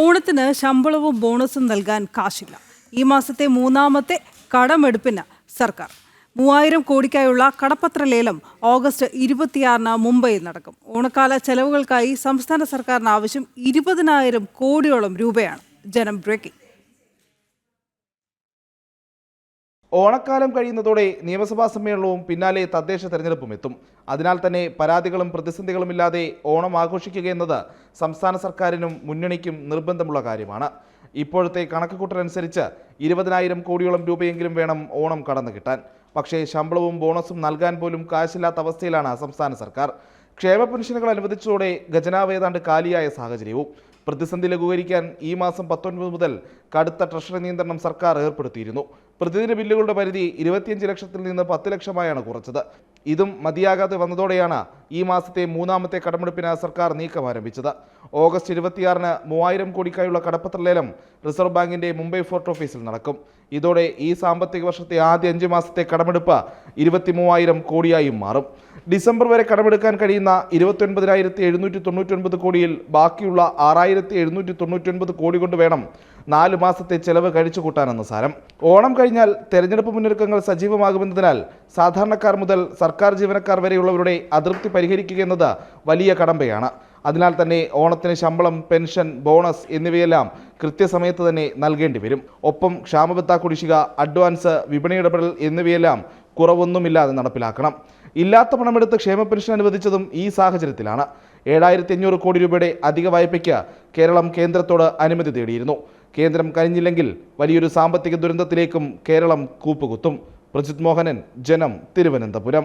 ഓണത്തിന് ശമ്പളവും ബോണസും നൽകാൻ കാശില്ല. ഈ മാസത്തെ മൂന്നാമത്തെ കടമെടുപ്പിന് സർക്കാർ. മൂവായിരം കോടിക്കായുള്ള കടപ്പത്ര ലേലം ഓഗസ്റ്റ് ഇരുപത്തിയാറിന് മുംബൈയിൽ നടക്കും. ഓണക്കാല ചെലവുകൾക്കായി സംസ്ഥാന സർക്കാരിന് ആവശ്യം ഇരുപതിനായിരം കോടിയോളം രൂപയാണ് ജനം ബ്രേക്കിംഗ്. ഓണക്കാലം കഴിയുന്നതോടെ നിയമസഭാ സമ്മേളനവും പിന്നാലെ തദ്ദേശ തെരഞ്ഞെടുപ്പും എത്തും. അതിനാൽ തന്നെ പരാതികളും പ്രതിസന്ധികളുമില്ലാതെ ഓണം ആഘോഷിക്കുക എന്നത് സംസ്ഥാന സർക്കാരിനും മുന്നണിക്കും നിർബന്ധമുള്ള കാര്യമാണ്. ഇപ്പോഴത്തെ കണക്കുകൂട്ടലനുസരിച്ച് ഇരുപതിനായിരം കോടിയോളം രൂപയെങ്കിലും വേണം ഓണം കടന്നു കിട്ടാൻ. പക്ഷേ ശമ്പളവും ബോണസും നൽകാൻ പോലും കാശില്ലാത്ത അവസ്ഥയിലാണ് സംസ്ഥാന സർക്കാർ. ക്ഷേമ പെൻഷനുകൾ അനുവദിച്ചതോടെ ഖജനാവ് ഏതാണ്ട് കാലിയായ സാഹചര്യവും. പ്രതിസന്ധി ലഘൂകരിക്കാൻ ഈ മാസം പത്തൊൻപത് മുതൽ കടുത്ത ട്രഷറി നിയന്ത്രണം സർക്കാർ ഏർപ്പെടുത്തിയിരുന്നു. പ്രതിദിന ബില്ലുകളുടെ പരിധി ഇരുപത്തിയഞ്ച് ലക്ഷത്തിൽ നിന്ന് പത്ത് ലക്ഷമായാണ് കുറച്ചത്. ഇതും മതിയാകാതെ വന്നതോടെയാണ് ഈ മാസത്തെ മൂന്നാമത്തെ കടമെടുപ്പിന് സർക്കാർ നീക്കം ആരംഭിച്ചത്. ഓഗസ്റ്റ് ഇരുപത്തിയാറിന് മൂവായിരം കോടിക്കായുള്ള കടപ്പത്ര ലേലം റിസർവ് ബാങ്കിന്റെ മുംബൈ ഫോർട്ട് ഓഫീസിൽ നടക്കും. ഇതോടെ ഈ സാമ്പത്തിക വർഷത്തെ ആദ്യ അഞ്ച് മാസത്തെ കടമെടുപ്പ് ഇരുപത്തി മൂവായിരം കോടിയായും മാറും. ഡിസംബർ വരെ കടമെടുക്കാൻ കഴിയുന്ന ഇരുപത്തി ഒൻപതിനായിരത്തി എഴുന്നൂറ്റി തൊണ്ണൂറ്റി ഒൻപത് കോടിയിൽ ബാക്കിയുള്ള ആറായിരത്തി എഴുന്നൂറ്റി തൊണ്ണൂറ്റൊൻപത് കോടി കൊണ്ട് വേണം നാല് മാസത്തെ ചെലവ് കഴിച്ചു കൂട്ടാനെന്ന് സാരം. ഓണം കഴിഞ്ഞാൽ തെരഞ്ഞെടുപ്പ് മുന്നൊരുക്കങ്ങൾ സജീവമാകുമെന്നതിനാൽ സാധാരണക്കാർ മുതൽ സർക്കാർ ജീവനക്കാർ വരെയുള്ളവരുടെ അതൃപ്തി പരിഹരിക്കുക എന്നത് വലിയ കടമ്പയാണ്. അതിനാൽ തന്നെ ഓണത്തിന് ശമ്പളം പെൻഷൻ ബോണസ് എന്നിവയെല്ലാം കൃത്യസമയത്ത് തന്നെ നൽകേണ്ടി വരും. ഒപ്പം ക്ഷാമബത്ത കുടിശ്ശിക അഡ്വാൻസ് വിപണി ഇടപെടൽ എന്നിവയെല്ലാം കുറവൊന്നുമില്ലാതെ നടപ്പിലാക്കണം. ഇല്ലാത്ത പണമെടുത്ത് ക്ഷേമ പെൻഷൻ അനുവദിച്ചതും ഈ സാഹചര്യത്തിലാണ്. ഏഴായിരത്തി അഞ്ഞൂറ് കോടി രൂപയുടെ അധിക വായ്പയ്ക്ക് കേരളം കേന്ദ്രത്തോട് അനുമതി തേടിയിരുന്നു. കേന്ദ്രം കഴിഞ്ഞില്ലെങ്കിൽ വലിയൊരു സാമ്പത്തിക ദുരന്തത്തിലേക്കും കേരളം കൂപ്പുകുത്തും. പ്രജിത് മോഹനൻ ജനം തിരുവനന്തപുരം.